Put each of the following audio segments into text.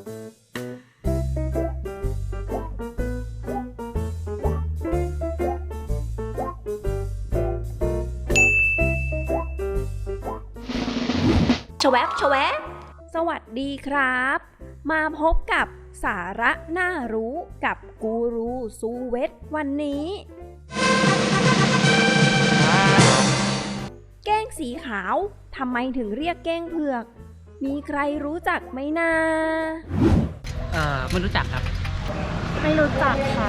ชวบชวบสวัสดีครับ มาพบกับสาระน่ารู้กับกูรูซูเวตวันนี้ แก้งสีขาวทำไมถึงเรียกแก้งเผือก มีใครรู้จักไหมนาเอ่อไม่รู้จักครับ ไม่รู้จักค่ะ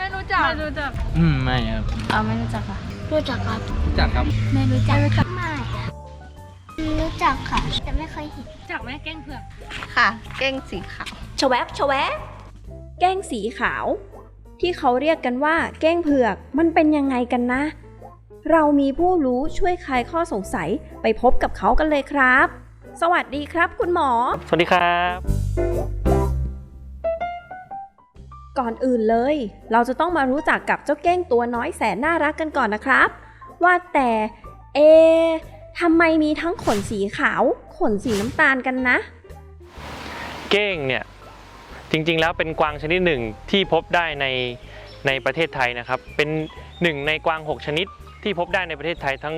ไม่รู้จัก ไม่รู้จัก อืม ไม่ครับเออไม่รู้จักค่ะ รู้จักครับ รู้จักครับ ไม่รู้จักไม่รู้จักค่ะ แต่ไม่เคยเห็นจักแม่แก้งเผือก ค่ะเก้งสีขาวชวบชวบแก้งสีขาว ที่เขาเรียกกันว่า แก้งเผือก มันเป็นยังไงกันนะ เรามีผู้รู้ช่วยคลายข้อสงสัยไปพบกับเขากันเลยครับ สวัสดีครับคุณหมอ สวัสดีครับ ก่อนอื่นเลย เราจะต้องมารู้จักกับเจ้าเก้งตัวน้อยแสนน่ารักกันก่อนนะครับ ว่าแต่เอะทำไมมีทั้งขนสีขาว ขนสีน้ำตาลกันนะ เก้งเนี่ยจริงๆ แล้วเป็นกวางชนิดหนึ่งที่พบได้ในในประเทศไทยนะครับ เป็นหนึ่งในกวาง 6 ชนิดที่พบได้ในประเทศไทยทั้ง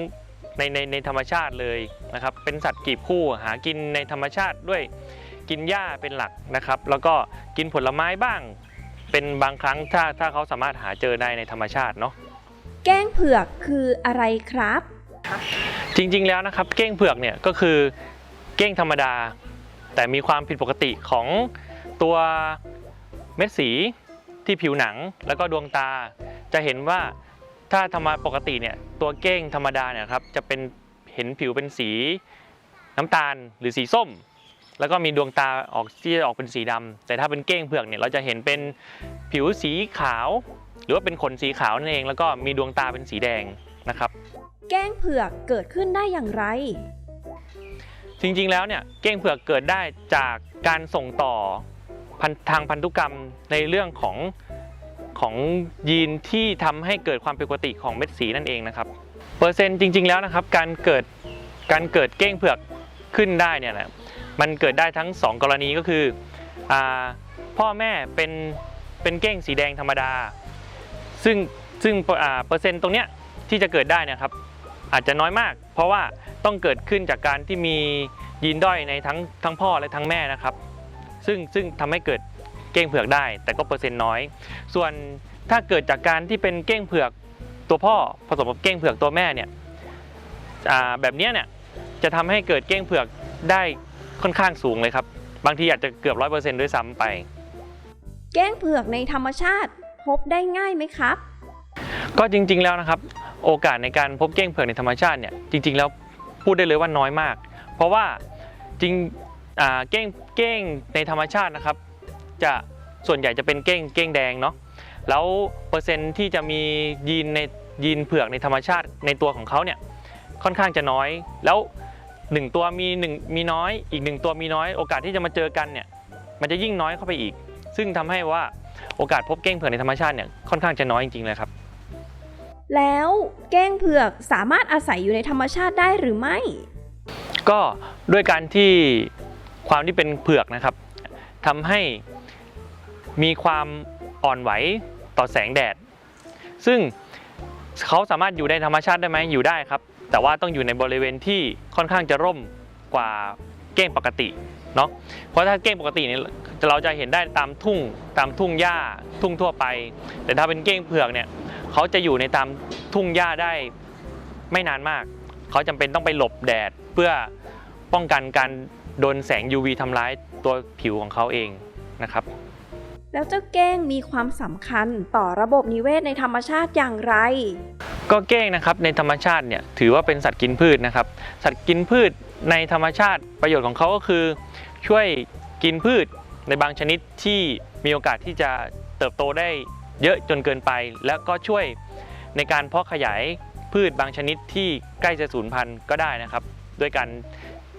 ในในในธรรมชาติเลย นะครับ เป็นสัตว์กีบคู่หากินในธรรมชาติด้วยกินหญ้าเป็นหลักนะครับ แล้วก็กินผลไม้บ้าง เป็นบางครั้งถ้าถ้าเขาสามารถหาเจอได้ในธรรมชาติเนาะแก้งเผือกคืออะไรครับ จริงๆแล้วนะครับ เก้งเผือกเนี่ยก็คือเก้งธรรมดา แต่มีความผิดปกติของตัวเม็ดสีที่ผิวหนังแล้วก็ดวงตา จะเห็นว่าถ้าธรรมดาปกติเนี่ยตัวเก้งธรรมดาเนี่ยครับจะเป็น เห็นผิวเป็นสีน้ำตาลหรือสีส้ม แล้วก็มีดวงตาออกที่จะออกเป็นสีดำแต่ถ้าเป็นเก้งเผือกเนี่ยเราจะเห็นเป็นผิวสีขาว หรือว่าเป็นขนสีขาวนั่นเอง แล้วก็มีดวงตาเป็นสีแดงนะครับแก้งเผือกเกิดขึ้นได้อย่างไร จริงๆแล้วเนี่ยเก้งเผือกเกิดได้จากการส่งต่อพันทางพันธุกรรมในเรื่องของ ของยีนที่ทำให้เกิดความผิดปกติของเม็ดสีนั่นเองนะครับ เปอร์เซ็นต์จริง ๆ แล้วนะครับ การเกิดการเกิดเก้งเผือกขึ้นได้เนี่ยนะมันเกิดได้ทั้ง 2 กรณีก็คืออพ่อแม่เป็นเป็นเก้งสีแดงธรรมดา ซึ่งซึ่งเปอร์เซ็นต์ตรงเนี้ยที่จะเกิดได้นะครับ อาจจะน้อยมาก เพราะว่าต้องเกิดขึ้นจากการที่มียีนด้อยในทั้งทั้งพ่อและทั้งแม่นะครับ ซึ่งซึ่งทำให้เกิด เก้งเผือกได้ แต่ก็เปอร์เซ็นต์น้อย ส่วนถ้าเกิดจากการที่เป็นเก้งเผือกตัวพ่อผสมกับเก้งเผือกตัวแม่เนี่ยอ่าแบบเนี้ยเนี่ยจะทำให้เกิดเก้งเผือกได้ค่อนข้างสูงเลยครับ บางทีอาจจะเกือบร้อยเปอร์เซ็นต์ด้วยซ้ำไปแก้งเผือกในธรรมชาติพบได้ง่ายไหมครับ ก็จริง ๆแล้วนะครับ โอกาสในการพบเก้งเผือกในธรรมชาติเนี่ยจริง ๆ แล้วพูดได้เลยว่าน้อยมาก เพราะว่าจริงอ่าเก้งเก้งในธรรมชาตินะครับ จะส่วนใหญ่จะเป็นเก้งเก้งแดงเนาะแล้วเปอร์เซ็นต์ที่จะมียีนในยีนเผือกในธรรมชาติในตัวของเขาเนี่ยค่อนข้างจะน้อย แล้วหนึ่งตัวมีหนึ่งมีน้อย อีกหนึ่งตัวมีน้อยโอกาสที่จะมาเจอกันเนี่ยมันจะยิ่งน้อยเข้าไปอีก ซึ่งทำให้ว่าโอกาสพบเก้งเผือกในธรรมชาติเนี่ยค่อนข้างจะน้อยจริงๆเลยครับ แล้วแก้งเผือกสามารถอาศัยอยู่ในธรรมชาติได้หรือไม่ ก็ด้วยการที่ความที่เป็นเผือกนะครับทำให้ มีความอ่อนไหวต่อแสงแดด ซึ่งเขาสามารถอยู่ในธรรมชาติได้ไหมอยู่ได้ครับ แต่ว่าต้องอยู่ในบริเวณที่ค่อนข้างจะร่มกว่าเก้งปกติเนาะเพราะถ้าเก้งปกติเนี่ยเราจะเห็นได้ตามทุ่งตามทุ่งหญ้าทุ่งทั่วไป แต่ถ้าเป็นเก้งเผือกเนี่ยเขาจะอยู่ในตามทุ่งหญ้าได้ไม่นานมาก เขาจำเป็นต้องไปหลบแดดเพื่อป้องกันการโดนแสง UV ทำร้ายตัวผิวของเขาเองนะครับ แล้วเจ้าแก้งมีความสำคัญต่อระบบนิเวศในธรรมชาติอย่างไร ก็เก้งนะครับในธรรมชาติเนี่ยถือว่าเป็นสัตว์กินพืชนะครับ สัตว์กินพืชในธรรมชาติประโยชน์ของเขาก็คือ ช่วยกินพืชในบางชนิดที่มีโอกาสที่จะเติบโตได้เยอะจนเกินไป แล้วก็ช่วยในการเพาะขยายพืชบางชนิดที่ใกล้จะสูญพันธุ์ก็ได้นะครับ ด้วยการ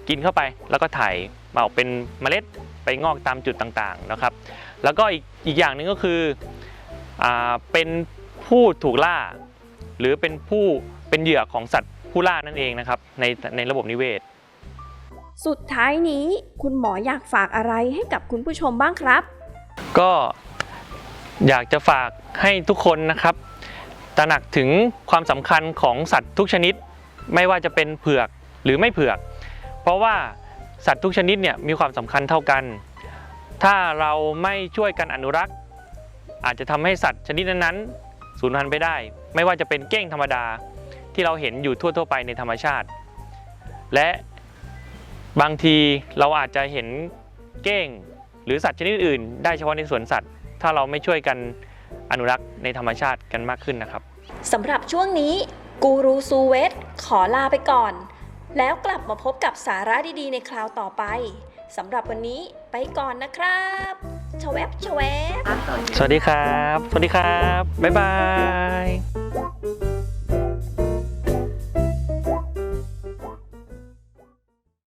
กินเข้าไปแล้วก็ถ่ายมาออกเป็นเมล็ด ไปงอกตามจุดต่างๆนะครับ แล้วก็อีกอีกอย่างหนึ่งก็คืออาเป็นผู้ถูกล่า หรือเป็นผู้เป็นเหยื่อของสัตว์ผู้ล่านั่นเองนะครับในในระบบนิเวศ สุดท้ายนี้คุณหมออยากฝากอะไรให้กับคุณผู้ชมบ้างครับ ก็อยากจะฝากให้ทุกคนนะครับตระหนักถึงความสำคัญของสัตว์ทุกชนิด ไม่ว่าจะเป็นเผือกหรือไม่เผือก เพราะว่า สัตว์ทุกชนิดเนี่ยมีความสำคัญเท่ากัน ถ้าเราไม่ช่วยกันอนุรักษ์ อาจจะทำให้สัตว์ชนิดนั้นๆสูญพันธุ์ไปได้ ไม่ว่าจะเป็นเก้งธรรมดาที่เราเห็นอยู่ทั่ว ๆ ไปในธรรมชาติ และบางทีเราอาจจะเห็นเก้งหรือสัตว์ชนิดอื่น ได้เฉพาะในสวนสัตว์ ถ้าเราไม่ช่วยกันอนุรักษ์ในธรรมชาติกันมากขึ้นนะครับสำหรับช่วงนี้กูรูซูเวตขอลาไปก่อน แล้วกลับมาพบกับสาระดีๆ ในคราวต่อไปสำหรับวันนี้ไปก่อนนะครับชวบชวบสวัสดีครับ สวัสดีครับ บ๊ายบาย